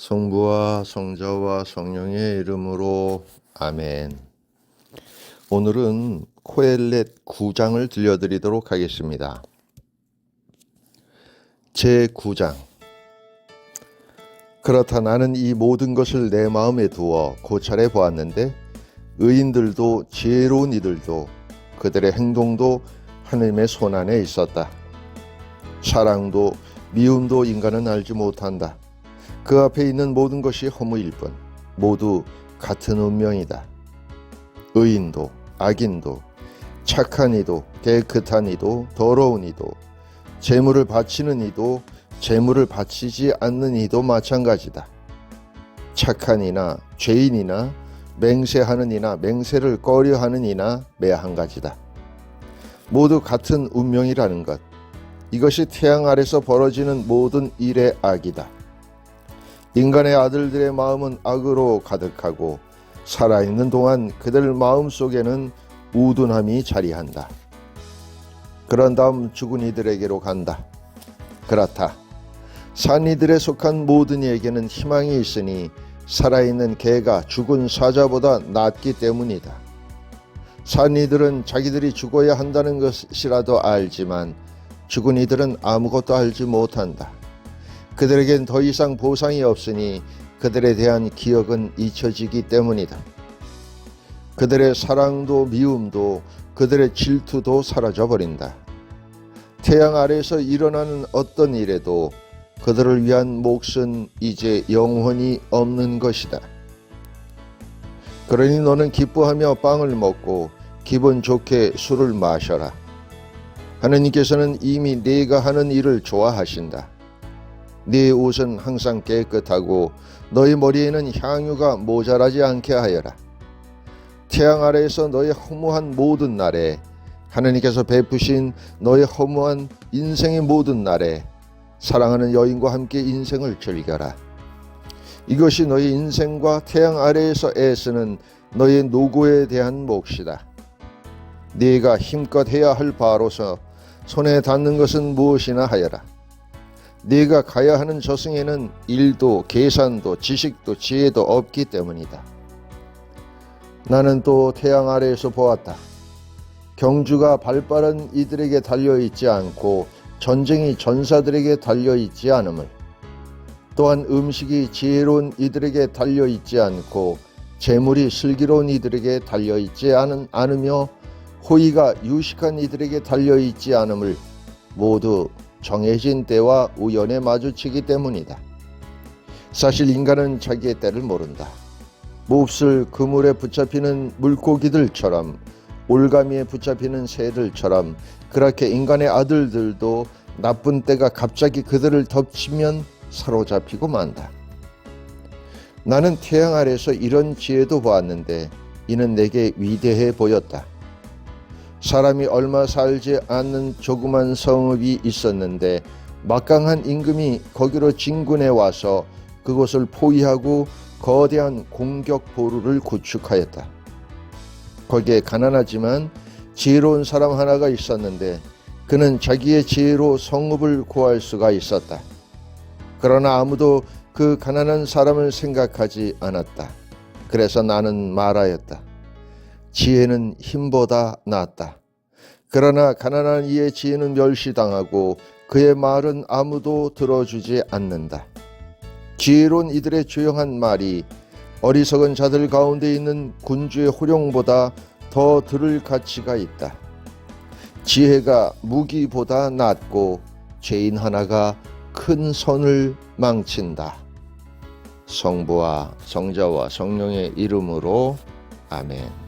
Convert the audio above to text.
성부와 성자와 성령의 이름으로 아멘. 오늘은 코엘렛 9장을 들려드리도록 하겠습니다. 제 9장. 그렇다 나는 이 모든 것을 내 마음에 두어 고찰해 보았는데 의인들도 지혜로운 이들도 그들의 행동도 하나님의 손 안에 있었다. 사랑도 미움도 인간은 알지 못한다. 그 앞에 있는 모든 것이 허무일 뿐 모두 같은 운명이다. 의인도 악인도 착한 이도 깨끗한 이도 더러운 이도 재물을 바치는 이도 재물을 바치지 않는 이도 마찬가지다. 착한 이나 죄인이나 맹세하는 이나 맹세를 꺼려하는 이나 매한 가지다. 모두 같은 운명이라는 것. 이것이 태양 아래서 벌어지는 모든 일의 악이다. 인간의 아들들의 마음은 악으로 가득하고 살아있는 동안 그들 마음 속에는 우둔함이 자리한다. 그런 다음 죽은 이들에게로 간다. 그렇다. 산 이들에 속한 모든 이에게는 희망이 있으니 살아있는 개가 죽은 사자보다 낫기 때문이다. 산 이들은 자기들이 죽어야 한다는 것이라도 알지만 죽은 이들은 아무것도 알지 못한다. 그들에겐 더 이상 보상이 없으니 그들에 대한 기억은 잊혀지기 때문이다. 그들의 사랑도 미움도 그들의 질투도 사라져 버린다. 태양 아래에서 일어나는 어떤 일에도 그들을 위한 몫은 이제 영원히 없는 것이다. 그러니 너는 기뻐하며 빵을 먹고 기분 좋게 술을 마셔라. 하느님께서는 이미 네가 하는 일을 좋아하신다. 네 옷은 항상 깨끗하고 너희 머리에는 향유가 모자라지 않게 하여라. 태양 아래에서 너의 허무한 모든 날에 하느님께서 베푸신 너의 허무한 인생의 모든 날에 사랑하는 여인과 함께 인생을 즐겨라. 이것이 너의 인생과 태양 아래에서 애쓰는 너의 노고에 대한 몫이다. 네가 힘껏 해야 할 바로서 손에 닿는 것은 무엇이나 하여라. 네가 가야 하는 저승에는 일도 계산도 지식도 지혜도 없기 때문이다. 나는 또 태양 아래에서 보았다. 경주가 발빠른 이들에게 달려 있지 않고 전쟁이 전사들에게 달려 있지 않음을 또한 음식이 지혜로운 이들에게 달려 있지 않고 재물이 슬기로운 이들에게 달려 있지 않은 않으며 호의가 유식한 이들에게 달려 있지 않음을 모두 정해진 때와 우연에 마주치기 때문이다. 사실 인간은 자기의 때를 모른다. 몹쓸 그물에 붙잡히는 물고기들처럼 올가미에 붙잡히는 새들처럼 그렇게 인간의 아들들도 나쁜 때가 갑자기 그들을 덮치면 사로잡히고 만다. 나는 태양 아래서 이런 지혜도 보았는데 이는 내게 위대해 보였다. 사람이 얼마 살지 않는 조그만 성읍이 있었는데 막강한 임금이 거기로 진군해 와서 그곳을 포위하고 거대한 공격 보루를 구축하였다. 거기에 가난하지만 지혜로운 사람 하나가 있었는데 그는 자기의 지혜로 성읍을 구할 수가 있었다. 그러나 아무도 그 가난한 사람을 생각하지 않았다. 그래서 나는 말하였다. 지혜는 힘보다 낫다. 그러나 가난한 이의 지혜는 멸시당하고 그의 말은 아무도 들어주지 않는다. 지혜로운 이들의 조용한 말이 어리석은 자들 가운데 있는 군주의 호령보다 더 들을 가치가 있다. 지혜가 무기보다 낫고 죄인 하나가 큰 선을 망친다. 성부와 성자와 성령의 이름으로 아멘.